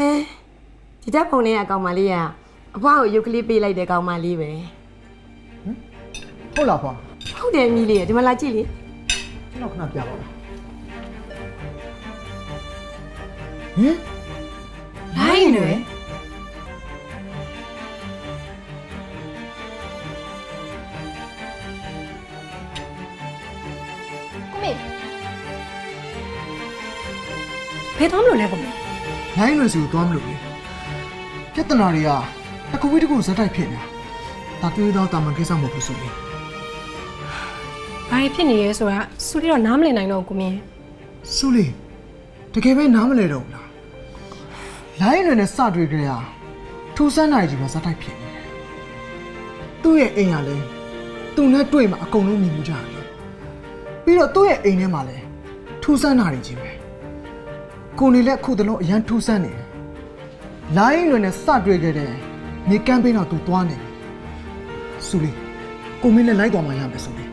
ဟဲဒီတက်ပုံလေးကကောင်မလေးကအဖွားကိုရုပ်ကလေးပေးလိုက်တဲ့ကောင်မလေးပဲဟုတ်လားဖွာဟုတ်တယ်မီးလေးရဒီမှာလာကြည့်လေကျွန်တော်ခဏပြပါဦးဟင်လိုင်းရွယ်ကိုမေဘယ်တော့မလို့လဲကိုမေ လိုင်းလွယ်စီကိုသွားမလို့လေပြဿနာတွေကတစ်ခုပြီးတစ်ခုဇက်တိုက်ဖြစ်နေတာဒါတွေးတော့တာမန်ကိစ္စမဟုတ်ဘူးဆိုရင်ဘာဖြစ်နေရဲဆိုတာစူလီတော့နားမလည်နိုင်တော့ဘူးကိုမေဆူလီတကယ်ပဲနားမလဲတော့ဘူးလားလိုင်းလွယ်နဲ့စတွေ့ကြရထူးဆန်းနိုင်ကြီးမှာဇက်တိုက်ဖြစ်နေတယ်သူ့ရဲ့အိမ်ကလည်းသူနဲ့တွေ့မှာအကုန်လုံးမြင်မှုကြတယ်ပြီးတော့သူ့ရဲ့အိမ်ထဲမှာလည်းထူးဆန်းတာတွေကြီးပဲ ကိုနေလည်းအခုတလုံးအရန်ထူးဆန်းနေတယ်လိုင်းလွယ်နဲ့စတွေ့ကြတဲ့မြေကမ်းပေးတော့သူသွားနေတယ်ဆူလီကိုမင်းလည်းလိုက်သွားမှရမယ်ဆူလီ